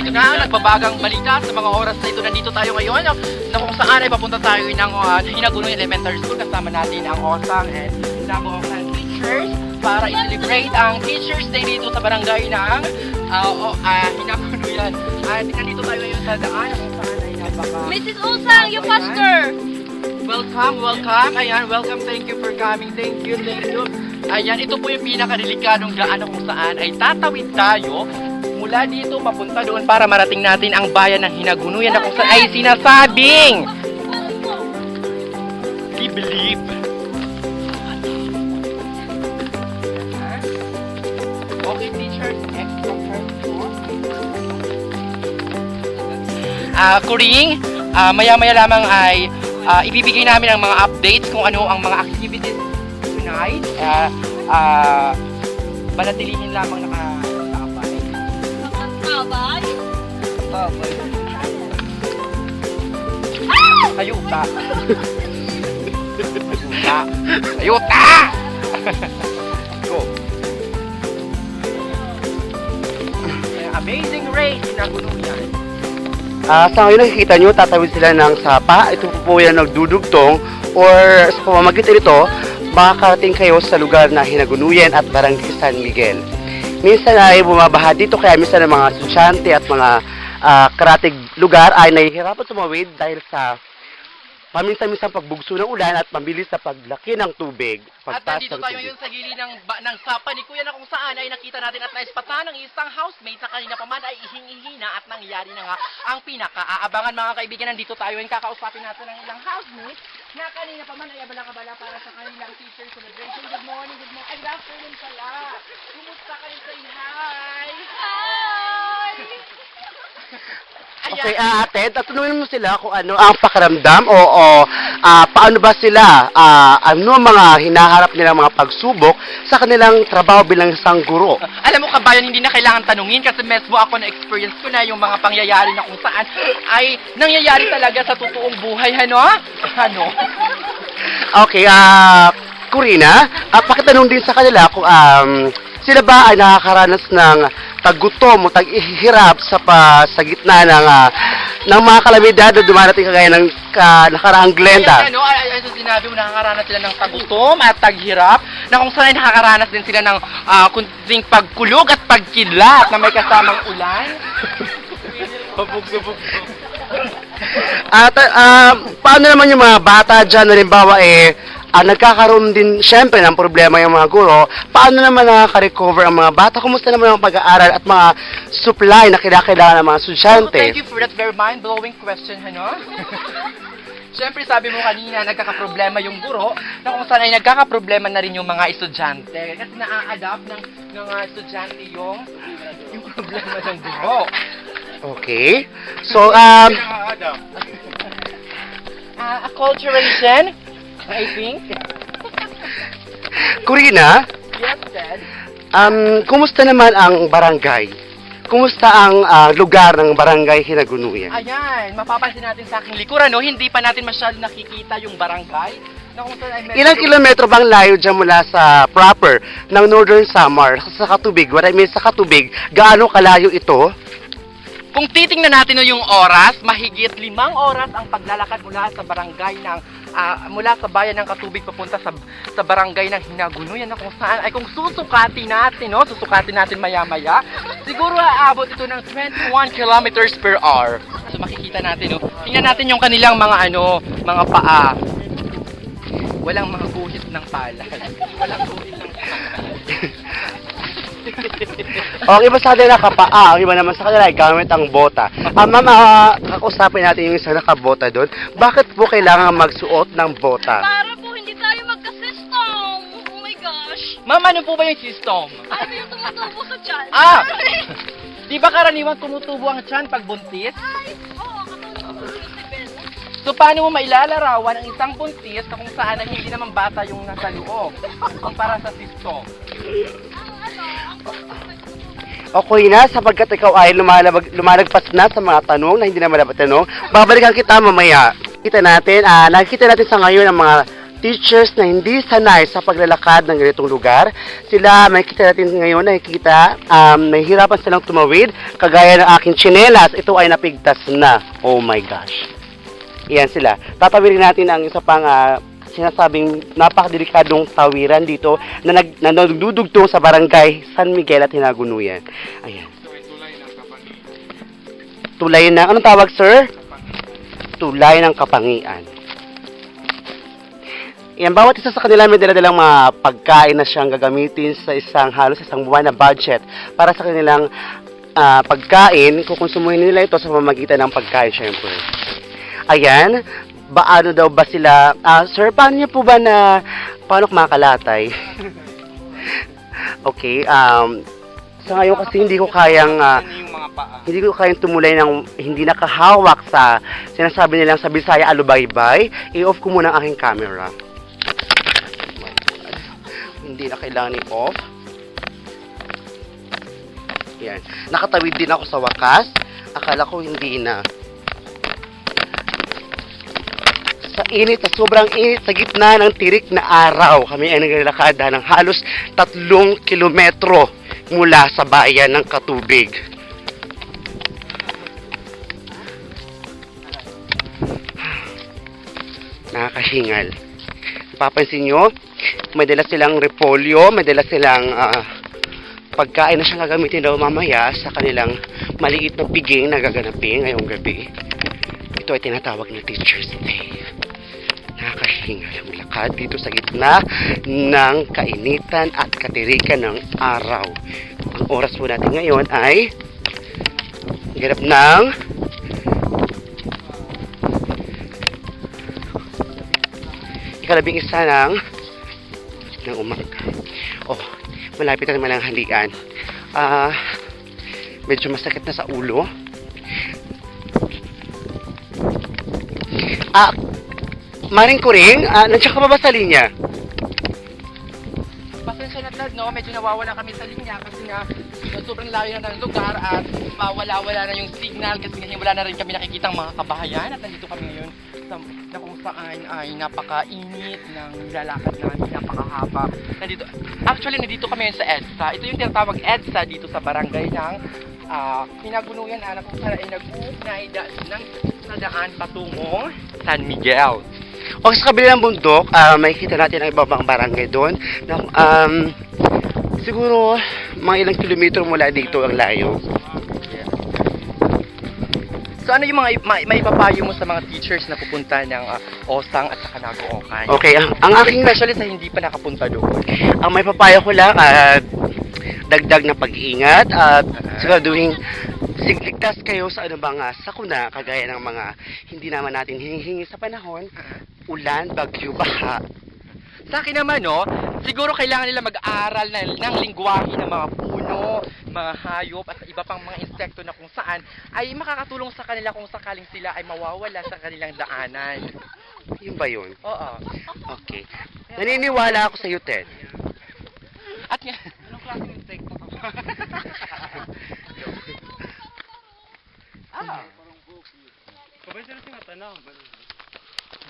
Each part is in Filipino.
narito na ang nagbabagang balita sa mga oras na ito. Nandito tayo ngayon na kung saan ay papunta tayo ng uh, Hinagunoy Elementary School. Kasama natin ang OSAM and Nabookan teachers para i-celebrate ang Teachers Day dito sa barangay ng uh, uh, Hinagunoyan. At nandito tayo ngayon sa daan kung saan ay napaka... Mrs. Usang, yung pastor! Welcome, welcome. Ayan, welcome. Thank you for coming. Thank you, thank you. Ayan, ito po yung pinakadelikadong daan kung saan ay tatawid tayo mula dito papunta doon para marating natin ang bayan ng Hinagunuyan na kung saan ay sinasabing I believe. Okay, teachers, next Ah, Kuring, ah, maya-maya lamang ay ah, ibibigay namin ang mga updates kung ano ang mga activities tonight. Ah, ah, manatilihin lamang nakasabay. Kabay? Sabay. Ayuta. Ayuta. Ayuta! Go. Amazing race na yan. Ah, sa ngayon nakikita nyo, tatawid sila ng sapa. Ito po po yan nagdudugtong or sa pamamagitan nito, makakarating kayo sa lugar na Hinagunuyan at Barangay San Miguel. Minsan ay bumabaha dito kaya minsan ang mga estudyante at mga ah, karatig lugar ay nahihirapan tumawid dahil sa paminsan-minsan pagbugso ng ulan at mabilis na paglaki ng tubig. At nandito tayo ngayon sa gilid ng, ba, ng sapa ni Kuya na kung saan ay nakita natin at naispatan ng isang housemate na kanina pa man ay ihing-ihina at nangyari na nga ang pinaka-aabangan mga kaibigan. Nandito tayo and kakausapin natin ng ilang housemate na kanina pa man ay abala-kabala para sa kanilang teacher celebration. Good morning, good morning. Ay, good afternoon pala. Kumusta kayo? Say hi! Okay, ah, ate, tatanungin mo sila kung ano ang pakiramdam o, o ah, paano ba sila, ah, ano ang mga hinaharap nilang mga pagsubok sa kanilang trabaho bilang isang guro. Alam mo kabayan, hindi na kailangan tanungin kasi mesmo ako na experience ko na yung mga pangyayari na kung saan ay nangyayari talaga sa totoong buhay, ano? Ano? Okay, ah, Corina, ah, pakitanong din sa kanila kung um, sila ba ay nakakaranas ng tagutom o tag-ihirap sa, pa, sa gitna ng, ah, ng mga kalamidad na dumarating kagaya ng ka, nakaraang Glenda. Ayan, ano, ay, ay, ay, sinabi mo, nakakaranas sila ng tagutom at taghirap, na kung saan ay nakakaranas din sila ng ah, kunting pagkulog at pagkidlat na may kasamang ulan. At ah, paano naman yung mga bata dyan, halimbawa eh, ah, nagkakaroon din syempre ng problema yung mga guro, paano naman nakaka-recover ang mga bata? Kumusta naman ang pag-aaral at mga supply na kinakailangan ng mga estudyante? thank you for that very mind-blowing question, ano? Siyempre, sabi mo kanina, nagkakaproblema yung guro, na kung saan ay nagkakaproblema na rin yung mga estudyante. Kasi na-adapt ng, ng mga estudyante yung, yung problema ng guro. Okay. So, um, Ah, acculturation, I think. Corina, Yes, Dad. um, kumusta naman ang barangay? Kumusta ang ah, lugar ng barangay Hinagunuyan? Ayan, mapapansin natin sa aking likuran, no? Hindi pa natin masyado nakikita yung barangay. Na kung saan ay medyo- Ilang kilometro bang layo dyan mula sa proper ng Northern Samar sa Katubig? What I mean sa Katubig, gaano kalayo ito? Kung titingnan natin no yung oras, mahigit limang oras ang paglalakad mula sa barangay ng ah, mula sa bayan ng Katubig papunta sa sa barangay ng Hinagunuyan na kung saan ay kung susukatin natin, no, susukatin natin maya-maya, siguro aabot ito ng 21 kilometers per hour. So makikita natin, no. Tingnan natin yung kanilang mga ano, mga paa. Walang mga guhit ng palad. Walang guhit ang iba sa kanila nakapaa, ang iba naman sa kanila ay gamit ang bota. Ah, ma'am, ah, kakausapin natin yung isang nakabota doon. Bakit po kailangan magsuot ng bota? Para po hindi tayo magka-system! Oh my gosh! Ma'am, ano po ba yung system? Ano yung tumutubo sa tiyan? Ah! Di ba karaniwan tumutubo ang tiyan pag buntis? Ay! Oo, katulog ko si Bella. So paano mo mailalarawan ang isang buntis na kung saan ay hindi naman bata yung nasa loob? Kumpara sa system. Okay na, sapagkat ikaw ay lumalabag, lumalagpas na sa mga tanong na hindi na malabat tanong, babalikan kita mamaya. Kita natin, ah, nakikita natin sa ngayon ang mga teachers na hindi sanay sa paglalakad ng ganitong lugar. Sila, makikita natin ngayon, nakikita, um, nahihirapan silang tumawid, kagaya ng aking tsinelas, ito ay napigtas na. Oh my gosh. Yan sila. Tatawirin natin ang isa pang ah, sinasabing napakadelikadong tawiran dito na, nag, na nagdudugtong sa barangay San Miguel at Hinagunuyan. Ayan. Tulay ng, anong tawag sir? Tulay ng kapangian. Yan, bawat isa sa kanila may dala-dalang mga pagkain na siyang gagamitin sa isang halos isang buwan na budget para sa kanilang ah, pagkain. Kukonsumuhin nila ito sa pamamagitan ng pagkain, syempre. Ayan, baano daw ba sila? Ah, sir, paano niyo po ba na paano kumakalatay? okay, um, sa ngayon kasi hindi ko kayang paa. hindi ko kayang tumulay ng hindi nakahawak sa sinasabi nilang sa Bisaya alubaybay. I-off ko muna ang aking camera. Hindi na kailangan i-off. Yan. Nakatawid din ako sa wakas. Akala ko hindi na. Sa init, sa sobrang init, sa gitna ng tirik na araw, kami ay naglalakada ng halos tatlong kilometro mula sa bayan ng Katubig. Nakakahingal. Papansin nyo, may dala silang repolyo, may dala silang ah, pagkain na siyang gagamitin daw mamaya sa kanilang maliit na piging na gaganapin ngayong gabi. Ito ay tinatawag na Teacher's Day. Ang lakad dito sa gitna ng kainitan at katirikan ng araw. Ang oras po natin ngayon ay ganap ng ikalabing isa ng ng umaga. Oh, malapit na naman ang halian. Ah, medyo masakit na sa ulo. Ah, Maring Kuring, ah, nandiyan ka pa ba sa linya? Pasensya na Tad, no? Medyo nawawala kami sa linya kasi nga sobrang layo na ng lugar at mawala-wala na yung signal kasi nga wala na rin kami nakikitang mga kabahayan at nandito kami ngayon sa, na kung saan ay napakainit ng lalakad namin, napakahaba. Nandito, actually, nandito kami ngayon sa EDSA. Ito yung tinatawag EDSA dito sa barangay ng uh, Pinagunuyan, anak kung saan ay nag-uugnay ng sa daan patungong San Miguel. O sa kabila ng bundok, ah, makikita natin ang ibang barangay doon. Na, um, siguro, mga ilang kilometro mula dito ang layo. So ano yung mga ma- maipapayo mo sa mga teachers na pupunta ng ah, Osang at saka Nagookan? Okay, ang, ang aking Especially sa hindi pa nakapunta doon. ang may papayo ko lang at dagdag na pag-iingat at siguraduhin sigligtas kayo sa ano bang ah, sakuna kagaya ng mga hindi naman natin hinihingi sa panahon ulan, bagyo, baha Sa akin naman, no, siguro kailangan nila mag-aral na, ng lingwahe ng mga puno, mga hayop, at iba pang mga insekto na kung saan ay makakatulong sa kanila kung sakaling sila ay mawawala sa kanilang daanan. yun ba yun? Oo. Okay. Naniniwala ako sa iyo, Ted. At nga, anong klaseng insekto to? ah,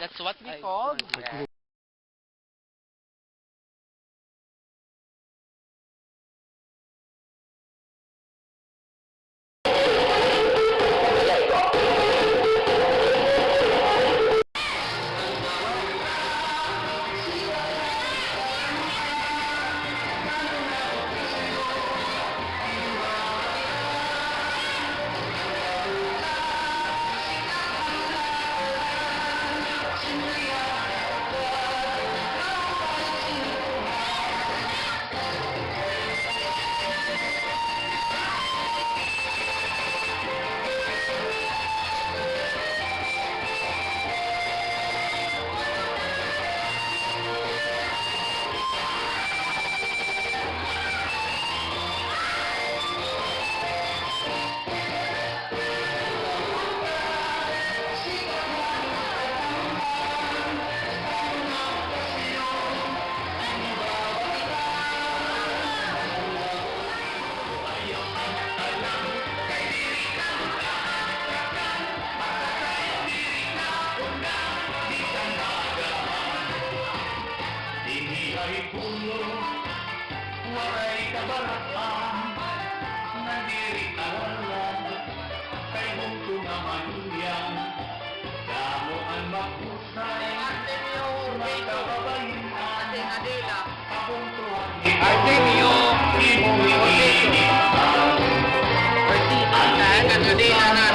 that's what we call. hulu Waray kabaratan Nandiri karalan Kay Bungto na manuyan Damo ang makusay Makababayin Ating Adela Kabuntuan Artemio Artemio Artemio Artemio Artemio Artemio Artemio